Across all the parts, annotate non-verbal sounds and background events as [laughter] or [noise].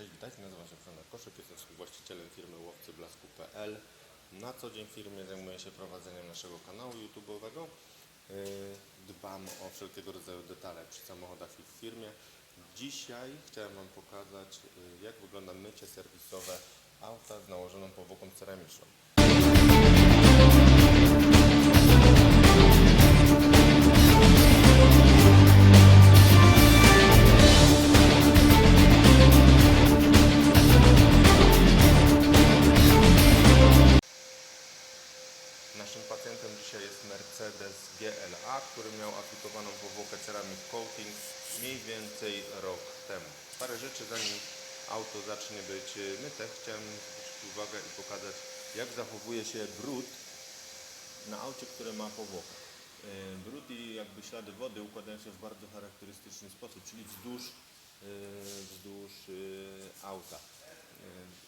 Cześć, witajcie, nazywam się Przemek Koszyk, jestem współwłaścicielem firmy łowcyblasku.pl. Na co dzień w firmie zajmuję się prowadzeniem naszego kanału YouTube'owego. Yy, Dbam o wszelkiego rodzaju detale przy samochodach i w firmie. Dzisiaj chciałem Wam pokazać, yy, jak wygląda mycie serwisowe auta z nałożoną powłoką ceramiczną. Mercedes GLA, który miał aplikowaną powłokę Ceramic Coating mniej więcej rok temu. Parę rzeczy zanim auto zacznie być myte, chciałem zwrócić uwagę i pokazać jak zachowuje się brud na aucie, które ma powłokę. Y, Brud i jakby ślady wody układają się w bardzo charakterystyczny sposób, czyli wzdłuż, y, wzdłuż y, auta.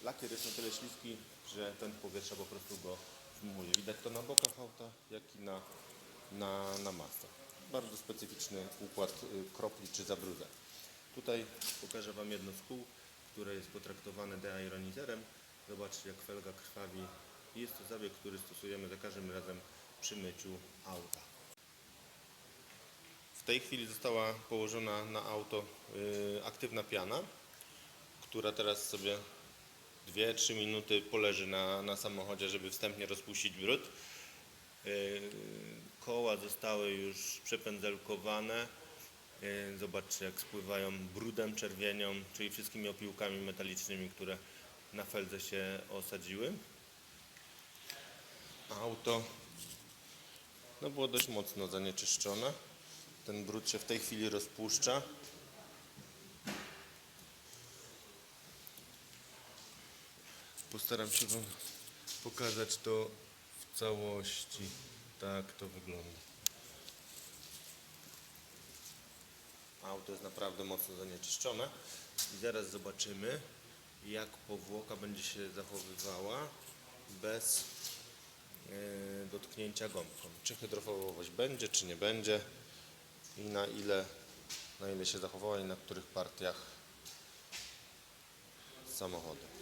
Lakier jest na tyle śliski, że ten powietrza po prostu go zmuje. Widać to na bokach auta, jak i na, na, na masce. Bardzo specyficzny układ y, kropli czy zabrudzeń. Tutaj pokażę Wam jedno z kół, które jest potraktowane deaeronizerem. Zobaczcie jak felga krwawi. Jest to zabieg, który stosujemy za każdym razem przy myciu auta. W tej chwili została położona na auto y, aktywna piana, która teraz sobie 2-3 minuty poleży na, na samochodzie, żeby wstępnie rozpuścić brud. Yy, Koła zostały już przepędzelkowane. Yy, Zobaczcie, jak spływają brudem, czerwienią, czyli wszystkimi opiłkami metalicznymi, które na feldze się osadziły. Auto no było dość mocno zanieczyszczone. Ten brud się w tej chwili rozpuszcza. Postaram się Wam pokazać to w całości. Tak to wygląda. Auto jest naprawdę mocno zanieczyszczone i zaraz zobaczymy jak powłoka będzie się zachowywała bez e, dotknięcia gąbką. Czy hydrofobowość będzie, czy nie będzie i na ile, na ile się zachowała i na których partiach samochodu.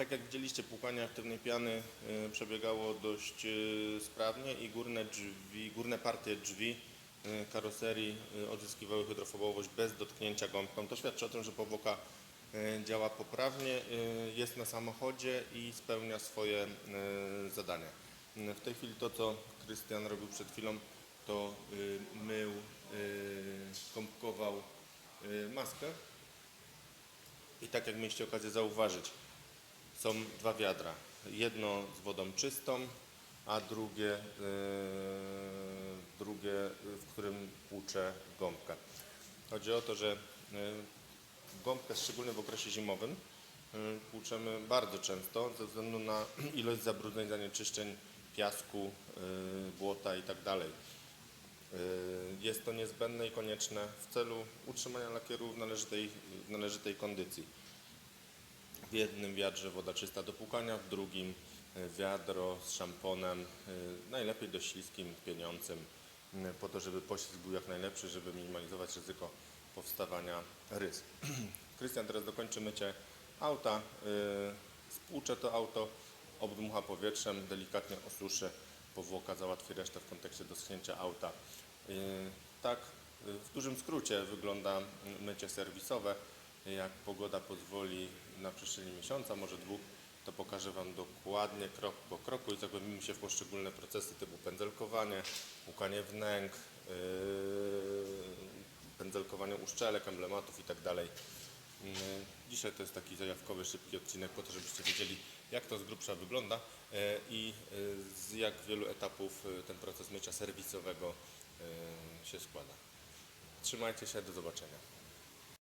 Tak jak widzieliście, płukanie aktywnej piany y, przebiegało dość y, sprawnie i górne drzwi, górne partie drzwi y, karoserii odzyskiwały hydrofobowość bez dotknięcia gąbką. To świadczy o tym, że powłoka działa poprawnie, jest na samochodzie i spełnia swoje zadania. W tej chwili to, co Krystian robił przed chwilą, to mył, gąbkował y, maskę. I tak jak mieliście okazję zauważyć, są dwa wiadra. Jedno z wodą czystą, a drugie, yy, drugie w którym płuczę gąbkę. Chodzi o to, że yy, gąbkę, szczególnie w okresie zimowym, płuczemy bardzo często ze względu na [clears throat] ilość zabrudzeń, zanieczyszczeń, piasku, błota itd. Y, Jest to niezbędne i konieczne w celu utrzymania lakieru w należytej, w należytej kondycji. W jednym wiadrze woda czysta do płukania, w drugim y, wiadro z szamponem, y, najlepiej dość śliskim, pieniącym, y, po to, żeby poślizg był jak najlepszy, żeby minimalizować ryzyko powstawania rys. [clears throat] Krystian teraz dokończy mycie auta, y, spłucze to auto, obdmucha powietrzem, delikatnie osuszy, powłoka załatwi resztę w kontekście doschnięcia auta. Tak, w dużym skrócie wygląda mycie serwisowe. Jak pogoda pozwoli na przestrzeni miesiąca, może dwóch, to pokażę Wam dokładnie krok po kroku i zagłębimy się w poszczególne procesy typu pędzelkowanie, łukanie wnęk, yy, pędzelkowanie uszczelek, emblematów itd. Yy, Dzisiaj to jest taki zajawkowy, szybki odcinek po to, żebyście wiedzieli jak to z grubsza wygląda yy, i yy, z jak wielu etapów yy, ten proces mycia serwisowego się składa. Trzymajcie się, do zobaczenia.